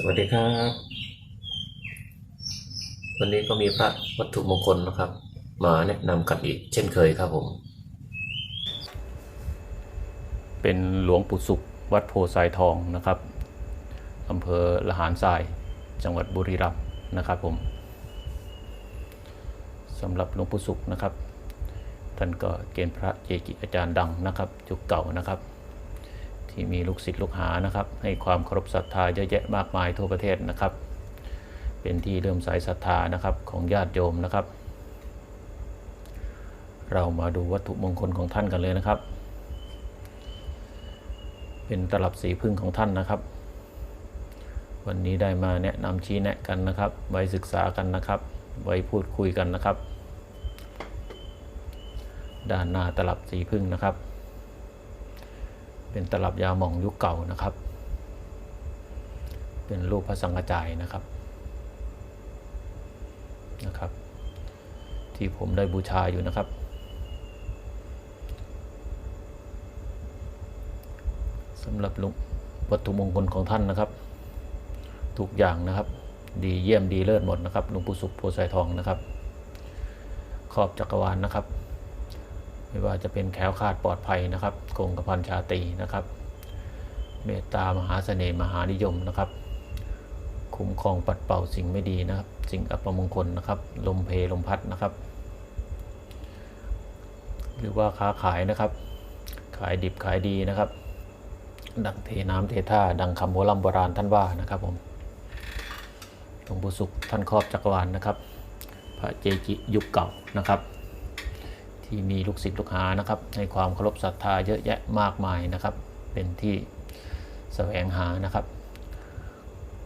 สวัสดีครับ วันนี้ก็มีพระวัตถุมงคลนะครับ มาแนะนำกันอีกเช่นเคยครับผม เป็นหลวงปู่สุขวัดโพไซทองนะครับอำเภอละหารทราย จังหวัดบุรีรัมย์นะครับผมสำหรับหลวงปู่สุขนะครับ ท่านก็เกณฑ์พระเกจิอาจารย์ดังนะครับยุคเก่านะครับ ที่มีลูกศิษย์ลูกหานะครับ ให้ความเคารพศรัทธาเยอะแยะมากมายทั่วประเทศนะครับ เป็นที่เริ่มสายศรัทธานะครับของญาติโยมนะครับ เรามาดูวัตถุมงคลของท่านกันเลยนะครับ เป็นตลับสีพึ่งของท่านนะครับ วันนี้ได้มาแนะนำชี้แนะกันนะครับ ไว้ศึกษากันนะครับ ไว้พูดคุยกันนะครับ ด้านหน้าตลับสีพึ่งนะครับ เป็นตลับยาหม่องยุคเก่านะครับ เป็นรูปพระสังฆจายนะครับนะครับ ที่ผมได้บูชาอยู่นะครับ สำหรับลุงวัตถุมงคลของท่านนะครับ ทุกอย่างนะครับ ดีเยี่ยมดีเลิศหมดนะครับหลวงปู่สุขโพไซทองนะครับครอบจักรวาลนะครับ ไม่ว่าจะเป็นแคล้วคลาดปลอดภัยนะครับคงกระพันชาตีนะครับ เมตตามหาเสน่ห์มหานิยมนะครับ คุ้มครองปัดเป่าสิ่งไม่ดีนะครับ สิ่งอัปมงคลนะครับ ลมเพลมพัดนะครับ หรือว่าค้าขายนะครับ ขายดิบขายดีนะครับ ดังเทน้ำเทท่าดังคำโบราณโบราณท่านว่านะครับผมหลวงปู่สุขท่านครอบจักรวาลนะครับ พระเจจิยุคเก่านะครับ ที่มีลูกศิษย์ลูกหานะครับให้ความเคารพศรัทธาเยอะแยะมากมายนะครับ เป็นที่แสวงหานะครับ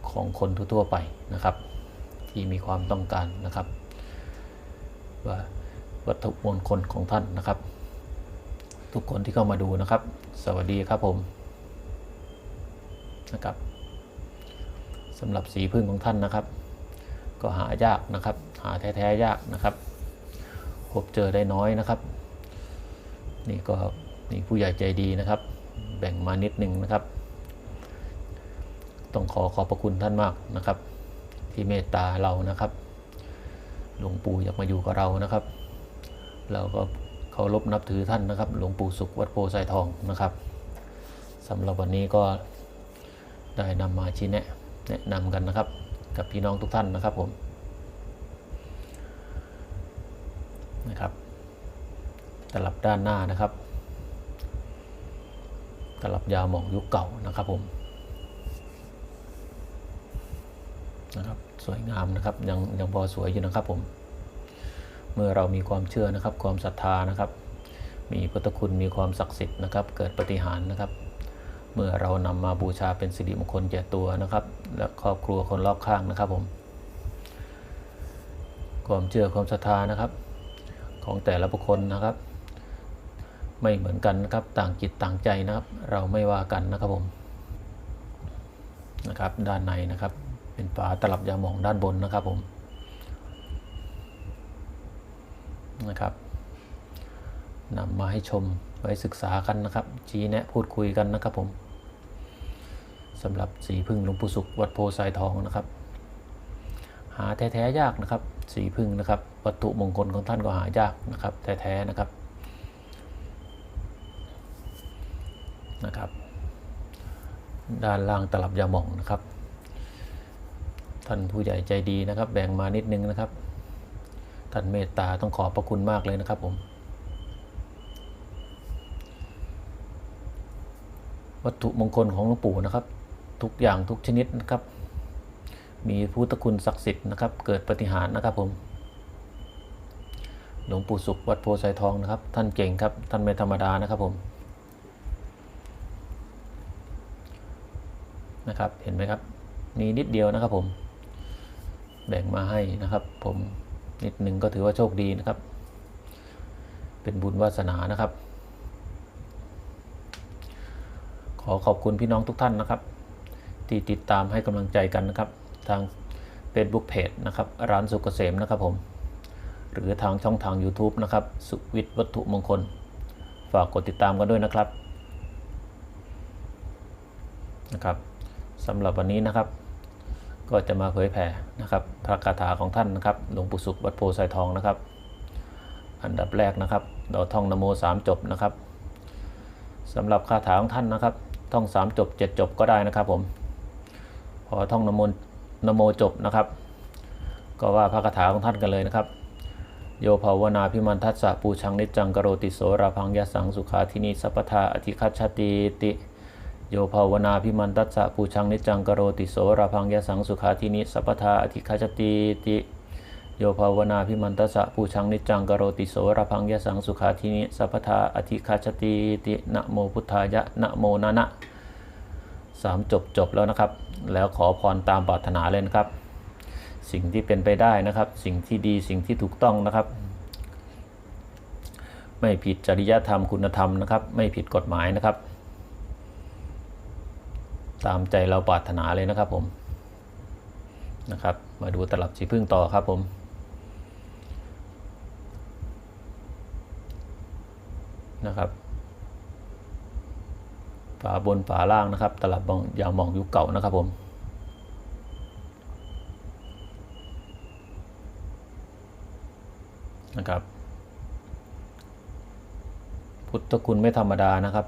ของคนทั่วๆไปนะครับ ที่มีความต้องการนะครับ ว่าวัตถุมงคลของท่านนะครับ ทุกคนที่เข้ามาดูนะครับ สวัสดีครับผมนะครับสำหรับสีพึ่งของท่านนะครับ ก็หายากนะครับ หาแท้ๆยากนะครับ พบเจอได้น้อยนะครับ นี่ก็นี่ผู้ใหญ่ใจดีนะครับ แบ่งมานิดหนึ่งนะครับ ต้องขอขอบพระคุณท่านมากนะครับ ที่เมตตาเรานะครับหลวงปู่อยากมาอยู่กับเรานะครับ เราก็เคารพนับถือท่านนะครับ หลวงปู่สุขวัดโพไซทองนะครับสำหรับวันนี้ก็ได้นำมาชี้แนะแนะนำกันนะครับ กับพี่น้องทุกท่านนะครับผม นะครับ ตลับด้านหน้านะครับ ตลับยาวหมองยุคเก่านะครับผมนะครับสวยงามนะครับยังยังพอสวยอยู่นะครับผม เมื่อเรามีความเชื่อนะครับความศรัทธานะครับ มีพุทธคุณมีความศักดิ์สิทธิ์นะครับ เกิดปฏิหารนะครับ เมื่อเรานำมาบูชาเป็นสิริมงคลแก่ตัวนะครับ และครอบครัวคนรอบข้างนะครับผม ความเชื่อความศรัทธานะครับ ของแต่ละบุคคลนะครับ ไม่เหมือนกันนะครับต่างจิตต่างใจนะครับ เราไม่ว่ากันนะครับผมนะครับ ด้านในนะครับ เป็นฝาตลับยาหมองด้านบนนะครับผมนะครับนำมาให้ชมไว้ศึกษากันนะครับ ชี้แนะพูดคุยกันนะครับผมสำหรับสีพึ่งหลวงปู่สุขวัดโพไซทองนะครับ หาแท้ๆยากนะครับ สีพึ่งนะครับ วัตถุมงคลของท่านก็หายากนะครับแท้ๆนะครับนะครับ ด้านล่างตลับยาหม่องนะครับ ท่านผู้ใหญ่ใจดีนะครับ แบ่งมานิดนึงนะครับ ท่านเมตตาต้องขอบพระคุณมากเลยนะครับผมวัตถุมงคลของหลวงปู่นะครับ ทุกอย่างทุกชนิดนะครับ มีพุทธคุณศักดิ์สิทธิ์นะครับ เกิดปฏิหารนะครับผมหลวงปู่สุขวัดโพไซทองนะครับ ท่านเก่งครับ ท่านไม่ธรรมดานะครับผมนะครับเห็นไหมครับมีนิดเดียวนะครับผม แบ่งมาให้นะครับผมนิดหนึ่งก็ถือว่าโชคดีนะครับ เป็นบุญวาสนานะครับ ขอขอบคุณพี่น้องทุกท่านนะครับ ที่ติดตามให้กำลังใจกันนะครับ ทาง Facebook Page นะครับร้านสุกเกษมนะครับผม หรือทางช่องทาง YouTube นะครับ สุวิทย์วัตถุมงคล ฝากกดติดตามกันด้วยนะครับนะครับสำหรับวันนี้นะครับ ก็จะมาเผยแผ่นะครับพระคาถาของท่านนะครับหลวงปู่สุขวัดโพไซทองนะครับ อันดับแรกนะครับเราท่องนโมสามจบนะครับสำหรับคาถาของท่านนะครับ ท่องสามจบเจ็ดจบก็ได้นะครับผม พอท่องนโม นโมจบนะครับ ก็ว่าพระคาถาของท่านกันเลยนะครับ โยภาวนาพิมันทัสสะปูชังนิจจังกโรติโสราพังยสังสุขาทินีสัพพทาอธิคัจฉติติโยภาวนาพิมันตัสสะปูชังนิจจังกโรติโสราพังยสังสุขาทินิสัพพทาอธิคัจฉติติโยภาวนาพิมันตัสสะปูชังนิจจังกโรติโสราพังยสังสุขาทินิสัพพทาอธิคัจฉติตินะโมพุทธายะนะโมนะนะสามจบจบแล้วนะครับ แล้วขอพรตามปรารถนาเลยนะครับ สิ่งที่เป็นไปได้นะครับ สิ่งที่ดีสิ่งที่ถูกต้องนะครับ ไม่ผิดจริยธรรมคุณธรรมนะครับ ไม่ผิดกฎหมายนะครับ ตามใจเราปรารถนาเลยนะครับผมนะครับมาดูตลับสีพึ่งต่อครับผมนะครับ ฝาบนฝาล่างนะครับ ตลับมองยาวมองยุคเก่านะครับผมนะครับ พุทธคุณไม่ธรรมดานะครับ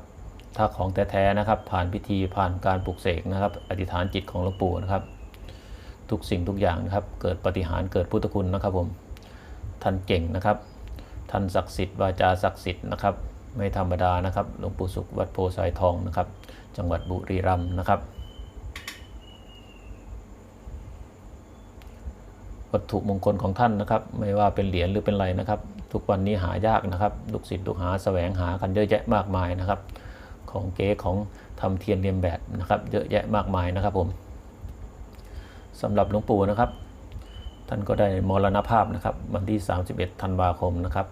ถ้าของแท้ๆนะครับ ผ่านพิธีผ่านการปลุกเสกนะครับ อธิษฐานจิตของหลวงปู่นะครับ ทุกสิ่งทุกอย่างนะครับ เกิดปฏิหารเกิดพุทธคุณนะครับผมท่านเก่งนะครับ ท่านศักดิ์สิทธิ์วาจาศักดิ์สิทธิ์นะครับ ไม่ธรรมดานะครับหลวงปู่สุขวัดโพสายทองนะครับ จังหวัดบุรีรัมย์นะครับ วัตถุมงคลของท่านนะครับ ไม่ว่าเป็นเหรียญหรือเป็นอะไรนะครับ ทุกวันนี้หายากนะครับลูกศิษย์ลูกหาแสวงหากันเยอะแยะมากมายนะครับ ของเก๊ของทำเทียนเรียมแบบนะครับ เยอะแยะมากมายนะครับผมสำหรับหลวงปู่นะครับ ท่านก็ได้มรณภาพนะครับ วันที่ 31 ธันวาคมนะครับ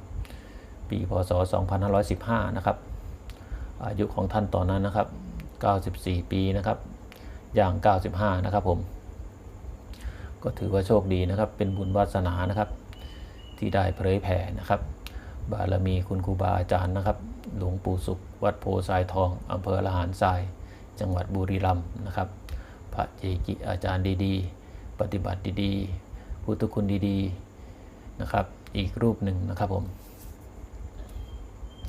ปีพศ 2515 นะครับ อายุของท่านตอนนั้นนะครับ 94 ปีนะครับ อย่าง 95 นะครับผม ก็ถือว่าโชคดีนะครับ เป็นบุญวาสนานะครับ ที่ได้เผยแผ่นะครับ บารมีคุณครูบาอาจารย์นะครับ หลวงปู่สุข วัดโพทรายทองอำเภอละหารทราย จังหวัดบุรีรัมย์นะครับ พระเจกิอาจารย์ดีๆ ปฏิบัติดีๆ พุทธคุณดีๆ นะครับ อีกรูปหนึ่งนะครับผม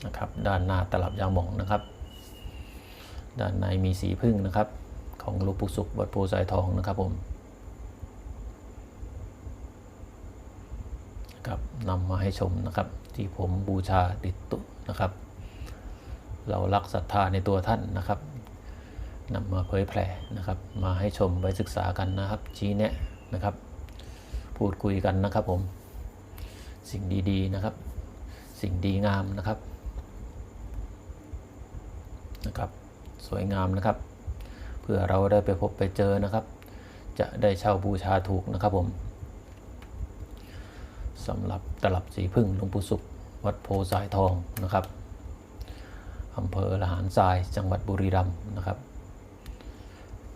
นะครับ ด้านหน้าตลับยางหม่องนะครับ ด้านในมีสีพึ่งนะครับ ของหลวงปู่สุขวัดโพทรายทองนะครับผมครับนำมาให้ชมนะครับ ที่ผมบูชาติดตุนะครับ เรารักศรัทธาในตัวท่านนะครับนำมาเผยแผ่นะครับ มาให้ชมไว้ศึกษากันนะครับ ชี้แนะนะครับ พูดคุยกันนะครับผม สิ่งดีๆนะครับ สิ่งดีงามนะครับ สวยงามนะครับ เพื่อเราได้ไปพบไปเจอนะครับ จะได้เช่าบูชาถูกนะครับผมสำหรับตลับสีพึ่งหลวงปู่สุข วัดโพสายทองนะครับอำเภอละหารทรายจังหวัดบุรีรัมย์นะครับ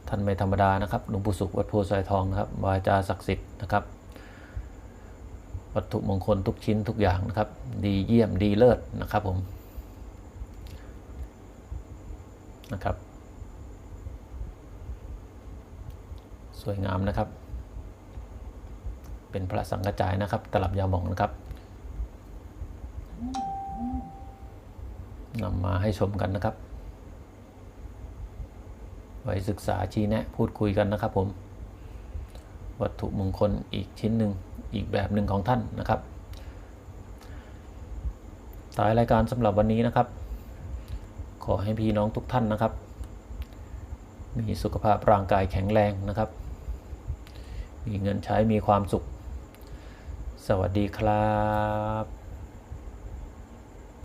ท่านไม่ธรรมดานะครับหลวงปู่สุขวัดโพสายทองนะครับวาจาศักดิ์สิทธิ์นะครับ วัตถุมงคลทุกชิ้นทุกอย่างนะครับ ดีเยี่ยมดีเลิศนะครับผม นะครับ สวยงามนะครับ เป็นพระสังกระจายนะครับ ตลับยาหม่องนะครับนำมาให้ชมกันนะครับ ไว้ศึกษาชี้แนะพูดคุยกันนะครับผม วัตถุมงคลอีกชิ้นหนึ่งอีกแบบหนึ่งของท่านนะครับท้ายรายการสำหรับวันนี้นะครับ อให้พี่น้องทุกท่านนะครับ มีสุขภาพร่างกายแข็งแรงนะครับ มีเงินใช้มีความสุข สวัสดีครับ